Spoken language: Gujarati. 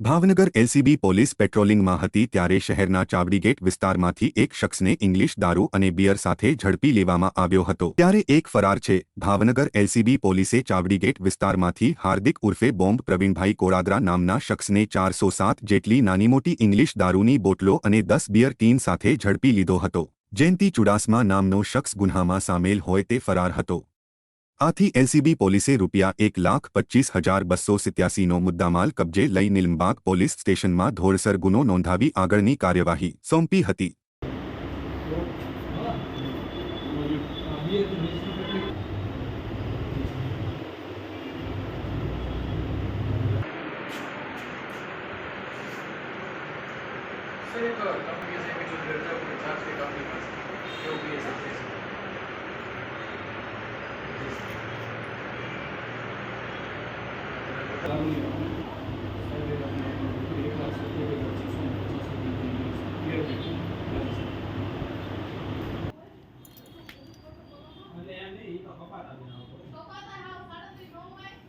ભાવનગર એલસીબી પોલીસ પેટ્રોલિંગમાં હતી ત્યારે શહેરના ચાવડીગેટ વિસ્તારમાંથી એક શખ્સને ઇંગ્લિશ દારૂ અને બિયર સાથે ઝડપી લેવામાં આવ્યો હતો. ત્યારે એક ફરાર છે. ભાવનગર એલસીબી પોલીસે ચાવડીગેટ વિસ્તારમાંથી હાર્દિક ઉર્ફે બોમ્બ પ્રવીણભાઈ કોરાદરા નામના શખ્સને ચારસો સાત જેટલી નાની મોટી ઇંગ્લિશ દારૂની બોટલો અને દસ બિયર ટીન સાથે ઝડપી લીધો હતો. જયંતિ ચુડાસમા નામનો શખ્સ ગુન્હામાં સામેલ હોય તે ફરાર હતો. આથી એલસીબી પોલીસે રૂપિયા એક લાખ પચ્ચીસ હજાર બસો સિત્યાસીનો મુદ્દામાલ કબજે લઈ નિલમબાગ પોલીસ સ્ટેશનમાં ધોરસર ગુનો નોંધાવી આગળની કાર્યવાહી સોંપી હતી સર એક કંપની છે કે જો દર્જા કોઈ ચાર્જ કે કંપની પાસે કપાતા કપાતા હા સાડા ત્રણ હોય